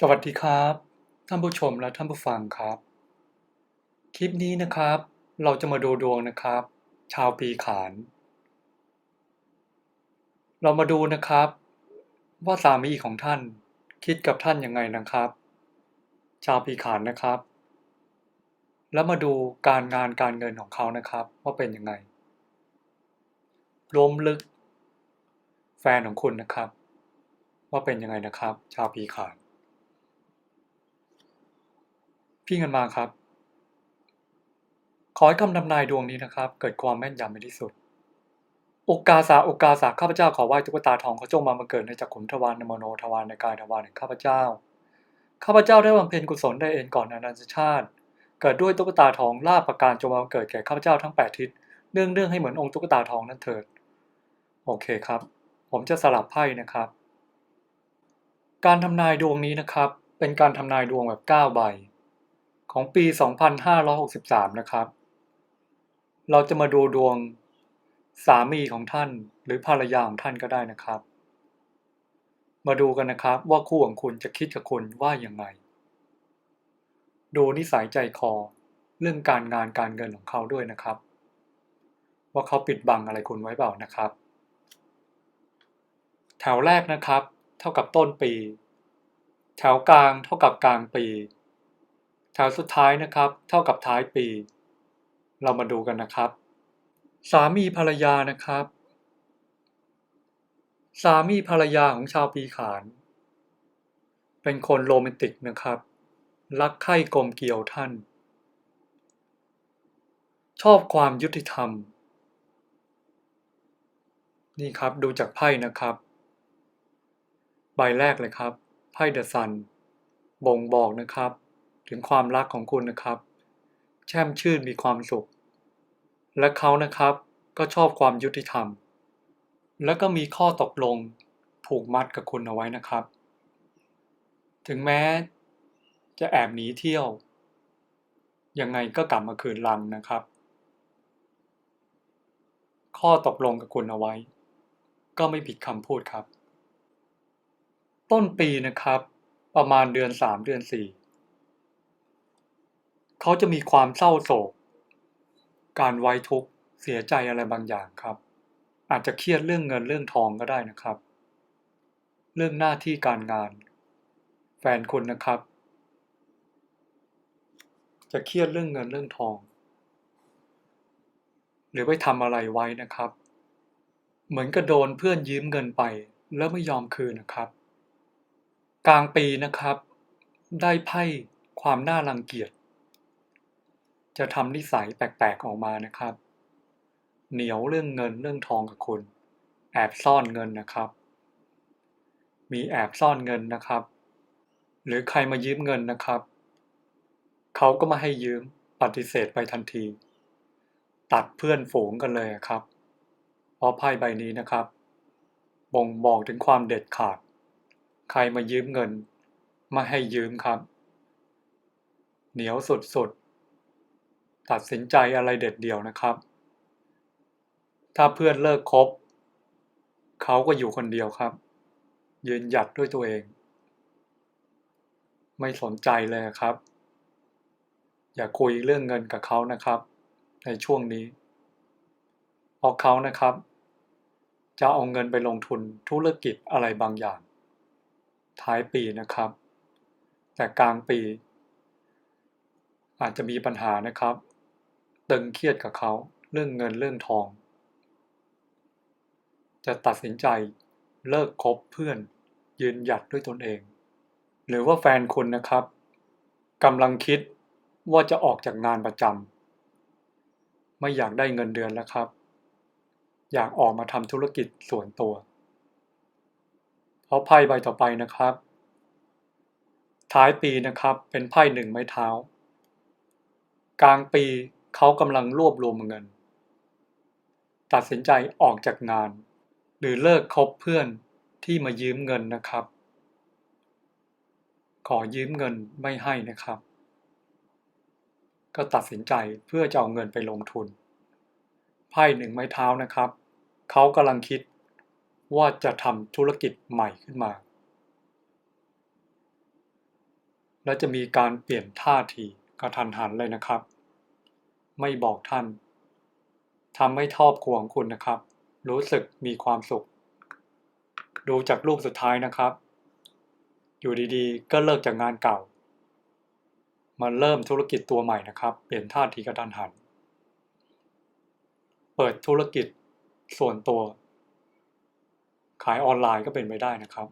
สวัสดีครับ ท่านผู้ชมและท่านผู้ฟังครับ คลิปนี้นะครับ เราจะมาดูดวงนะครับ ชาวปีขาน เรามาดูนะครับ ว่าสามีของท่านคิดกับท่านยังไงนะครับ ชาวปีขานนะครับ แล้วมาดูการงานการเงินของเขานะครับ ว่าเป็นยังไงรวมลึก แฟนของคุณนะครับ ว่าเป็นยังไงนะครับ ชาวปีขาน พี่เงินมาครับ ขอให้คำทำนายดวงนี้นะครับ เกิดความแม่นยำในที่สุด โอกาสาโอกาสาข้าพเจ้าขอไหว้ตุ๊กตาทองเขาจงมามาเกิดในจักขุมทวารนมโนทวารในกายทวารแห่งข้าพเจ้า ข้าพเจ้าได้บำเพ็ญกุศลได้เองก่อนอนันตชาติ เกิดด้วยตุ๊กตาทองลาบประการจงมาเกิดแก่ข้าพเจ้าทั้งแปดทิศเนื่องเนื่องให้เหมือนองค์ตุ๊กตาทองนั่นเถิด โอเคครับ ผมจะสลับไพ่นะครับ การทำนายดวงนี้นะครับ เป็นการทำนายดวงแบบ9ใบ ของปี 2563 นะครับ เราจะมาดูดวงสามีของท่านหรือภรรยาของท่านก็ได้นะครับ มาดูกันนะครับว่าคู่ของคุณจะคิดกับคุณว่าอยังไง ดูนิสัยใจคอเรื่องการงานการเงินของเขาด้วยนะครับ ว่าเขาปิดบังอะไรคุณไว้เปล่านะครับ แถวแรกนะครับ เท่ากับต้นปี แถวกลางเท่ากับกลางปี แถวสุดท้ายนะครับ เท่ากับท้ายปี เรามาดูกันนะครับ สามีภรรยานะครับ สามีภรรยาของชาวปีขาน เป็นคนโรแมนติกนะครับ รักใคร่กลมเกลียวท่าน ชอบความยุติธรรม นี่ครับดูจากไพ่นะครับ ใบแรกเลยครับไพ่เดอะซันบ่งบอกนะครับ ถึงความรักของคุณนะครับ แช่มชื่นมีความสุข และเขานะครับก็ชอบความยุติธรรม และก็มีข้อตกลงผูกมัดกับคุณเอาไว้นะครับ ถึงแม้จะแอบหนีเที่ยว ยังไงก็กลับมาคืนรังนะครับ ข้อตกลงกับคุณเอาไว้ ก็ไม่ผิดคำพูดครับ ต้นปีนะครับ ประมาณเดือนสามเดือนสี่ เขาจะมีความเศร้าโศก การไว้ทุกข์เสียใจอะไรบางอย่างครับ อาจจะเครียดเรื่องเงินเรื่องทองก็ได้นะครับ เรื่องหน้าที่การงาน แฟนคุณนะครับ จะเครียดเรื่องเงินเรื่องทอง หรือไปทำอะไรไว้นะครับ เหมือนกับโดนเพื่อนยืมเงินไป แล้วไม่ยอมคืนนะครับ กลางปีนะครับ ได้ไพ่ความน่ารังเกียจ จะทำนิสัยแปลกๆออกมานะครับ เหนียวเรื่องเงินเรื่องทองกับคุณ แอบซ่อนเงินนะครับ มีแอบซ่อนเงินนะครับ หรือใครมายืมเงินนะครับ เขาก็มาให้ยืมปฏิเสธไปทันที ตัดเพื่อนฝูงกันเลยครับ เพราะไพ่ใบนี้นะครับ บ่งบอกถึงความเด็ดขาด ใครมายืมเงิน มาให้ยืมครับ เหนียวสุดๆ ตัดสินใจอะไรเด็ดเดี่ยวนะครับ ถ้าเพื่อนเลิกคบเขาก็อยู่คนเดียวครับ ยืนหยัดด้วยตัวเอง ไม่สนใจเลยครับ อย่าคุยเรื่องเงินกับเขานะครับ ในช่วงนี้เพราะเขานะครับ จะเอาเงินไปลงทุนธุรกิจอะไรบางอย่าง ท้ายปีนะครับ แต่กลางปี อาจจะมีปัญหานะครับ ตึงเครียดกับเขาเรื่องเงินเรื่องทอง จะตัดสินใจเลิกคบเพื่อนยืนหยัดด้วยตนเอง หรือว่าแฟนคุณนะครับกำลังคิดว่าจะออกจากงานประจำไม่อยากได้เงินเดือนแล้วครับ อยากออกมาทำธุรกิจส่วนตัว เพราะไพ่ใบต่อไปนะครับ ท้ายปีนะครับเป็นไพ่หนึ่งไม้เท้า กลางปี เขากำลังรวบรวมเงิน ตัดสินใจออกจากงาน หรือเลิกคบเพื่อนที่มายืมเงินนะครับ ขอยืมเงินไม่ให้นะครับ ก็ตัดสินใจเพื่อจะเอาเงินไปลงทุน ไพ่หนึ่งไม้เท้านะครับ เขากำลังคิดว่าจะทำธุรกิจใหม่ขึ้นมา และจะมีการเปลี่ยนท่าทีกระทันหันเลยนะครับ ไม่บอกท่านทำให้ครอบครัวของคุณนะครับ รู้สึกมีความสุข ดูจากรูปสุดท้ายนะครับ อยู่ดีๆ ก็เลิกจากงานเก่ามันเริ่มธุรกิจตัวใหม่นะครับ เปลี่ยนท่าทีกระทันหัน เปิดธุรกิจส่วนตัว ขายออนไลน์ก็เป็นไปได้นะครับ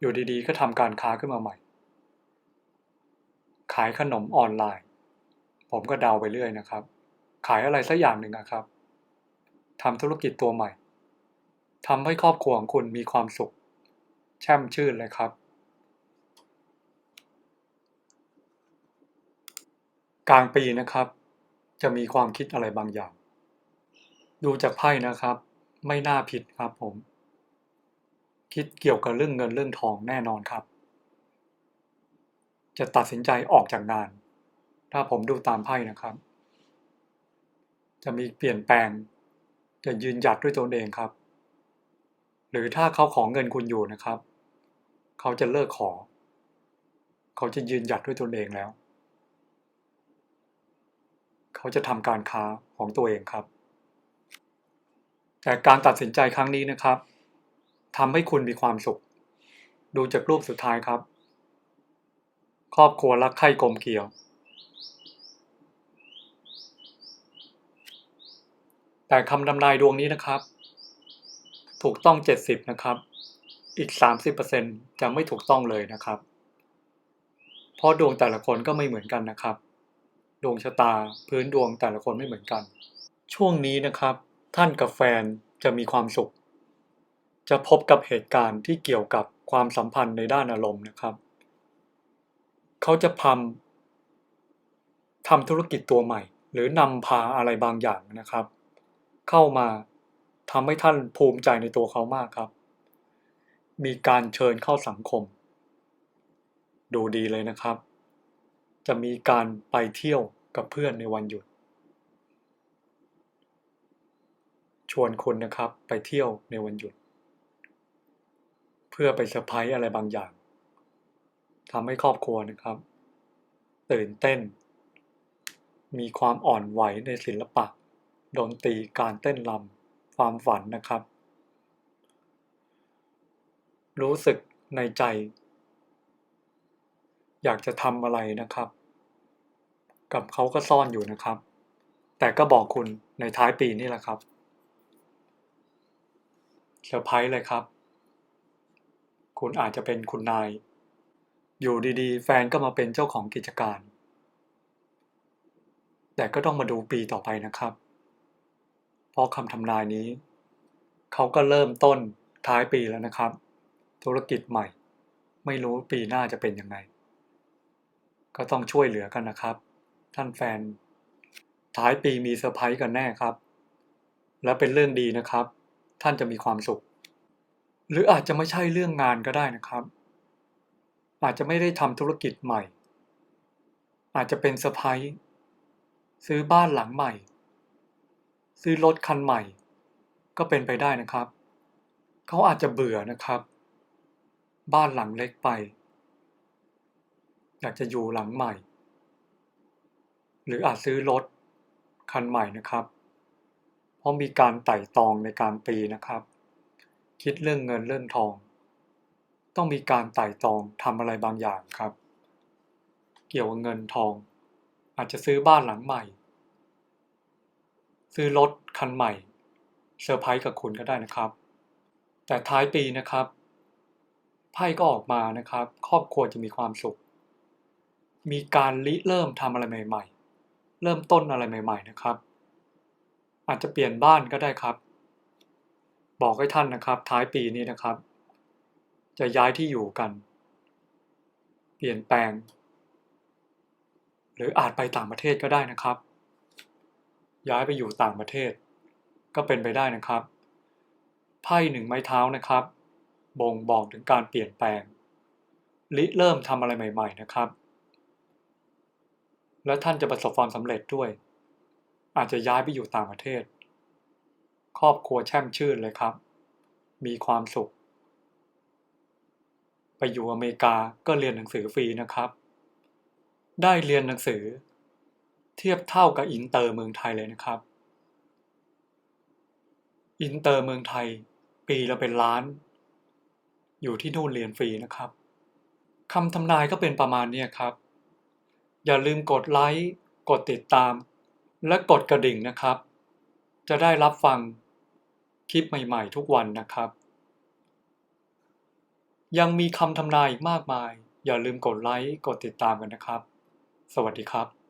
อยู่ดีๆ ก็ทำการค้าขึ้นมาใหม่ ขายขนมออนไลน์ ผมก็เดาไปเรื่อยนะครับ ขายอะไรสักอย่างหนึ่งนะครับทำธุรกิจตัวใหม่ทำให้ครอบครัวของคุณมีความสุข แช่มชื่นเลยครับ กลางปีนะครับ จะมีความคิดอะไรบางอย่าง ดูจากไพ่นะครับ ไม่น่าผิดครับผม คิดเกี่ยวกับเรื่องเงินเรื่องทองแน่นอนครับ จะตัดสินใจออกจากงาน ถ้าผมดูตามไพ่นะครับ จะมีเปลี่ยนแปลง จะยืนหยัดด้วยตนเองครับ หรือถ้าเขาของเงินคุณอยู่นะครับ เขาจะเลิกขอ เขาจะยืนหยัดด้วยตนเองแล้ว เขาจะทำการค้าของตัวเองครับ แต่การตัดสินใจครั้งนี้นะครับทำให้คุณมีความสุข ดูจากรูปสุดท้ายครับ ครอบครัวรักใคร่กลมเกลียว แต่คำทำนายดวงนี้นะครับ ถูกต้อง 70 นะครับ อีก 30%จะไม่ถูกต้องเลยนะครับ เพราะดวงแต่ละคนก็ไม่เหมือนกันนะครับ ดวงชะตาพื้นดวงแต่ละคนไม่เหมือนกัน ช่วงนี้นะครับ ท่านกับแฟนจะมีความสุข จะพบกับเหตุการณ์ที่เกี่ยวกับความสัมพันธ์ในด้านอารมณ์นะครับ เขาจะพำทำธุรกิจตัวใหม่ หรือนำพาอะไรบางอย่างนะครับ เข้ามาทำให้ท่านภูมิใจในตัวเขามากครับ มีการเชิญเข้าสังคม ดูดีเลยนะครับ จะมีการไปเที่ยวกับเพื่อนในวันหยุด ชวนคุณนะครับไปเที่ยวในวันหยุด เพื่อไปเซอร์ไพรส์อะไรบางอย่างทำให้ครอบครัวนะครับ ตื่นเต้น มีความอ่อนไหวในศิลปะ ดนตรีการเต้นรำความฝันนะครับ รู้สึกในใจ อยากจะทำอะไรนะครับ กับเขาก็ซ่อนอยู่นะครับ แต่ก็บอกคุณในท้ายปีนี่แหละครับเซอร์ไพรส์เลยครับ คุณอาจจะเป็นคุณนาย อยู่ดีๆ แฟนก็มาเป็นเจ้าของกิจการ แต่ก็ต้องมาดูปีต่อไปนะครับ เพราะคำทำนายนี้ เขาก็เริ่มต้นท้ายปีแล้วนะครับ ธุรกิจใหม่ ไม่รู้ปีหน้าจะเป็นยังไง ก็ต้องช่วยเหลือกันนะครับ ท่านแฟน ท้ายปีมีเซอร์ไพรส์กันแน่ครับ และเป็นเรื่องดีนะครับ ท่านจะมีความสุข หรืออาจจะไม่ใช่เรื่องงานก็ได้นะครับ อาจจะไม่ได้ทำธุรกิจใหม่ อาจจะเป็นเซอร์ไพรส์ซื้อบ้านหลังใหม่ ซื้อรถคันใหม่ ก็เป็นไปได้นะครับ เขาอาจจะเบื่อนะครับ บ้านหลังเล็กไป อยากจะอยู่หลังใหม่ หรืออาจซื้อรถคันใหม่นะครับ เพราะมีการไต่ตองในการปีนะครับ คิดเรื่องเงินเรื่องทอง ต้องมีการไต่ตองทำอะไรบางอย่างครับ เกี่ยวกับเงินทอง อาจจะซื้อบ้านหลังใหม่ ซื้อรถคันใหม่เซอร์ไพรส์กับคุณก็ได้นะครับ แต่ท้ายปีนะครับไพ่ก็ออกมานะครับ ครอบครัวจะมีความสุข มีการริเริ่มทำอะไรใหม่ ๆ เริ่มต้นอะไรใหม่ ๆ นะครับ อาจจะเปลี่ยนบ้านก็ได้ครับ บอกให้ท่านนะครับ ท้ายปีนี้นะครับ จะย้ายที่อยู่กัน เปลี่ยนแปลง หรืออาจไปต่างประเทศก็ได้นะครับ ย้ายไปอยู่ต่างประเทศ ก็เป็นไปได้นะครับไพ่หนึ่งไม้เท้านะครับ บ่งบอกถึงการเปลี่ยนแปลงริเริ่มทำอะไรใหม่ ๆ นะครับ และท่านจะประสบความสำเร็จด้วย อาจจะย้ายไปอยู่ต่างประเทศ ครอบครัวแช่มชื่นเลยครับ มีความสุข ไปอยู่อเมริกาก็เรียนหนังสือฟรีนะครับ ได้เรียนหนังสือ เทียบเท่ากับอินเตอร์เมืองไทยเลยนะครับ อินเตอร์เมืองไทยปีละเป็นล้าน อยู่ที่นู่นเรียนฟรีนะครับคำทำนายก็เป็นประมาณนี้ครับ อย่าลืมกดไลค์กดติดตาม และกดกระดิ่งนะครับ จะได้รับฟังคลิปใหม่ๆทุกวันนะครับ ยังมีคำทำนายอีกมากมาย อย่าลืมกดไลค์กดติดตามกันนะครับ สวัสดีครับ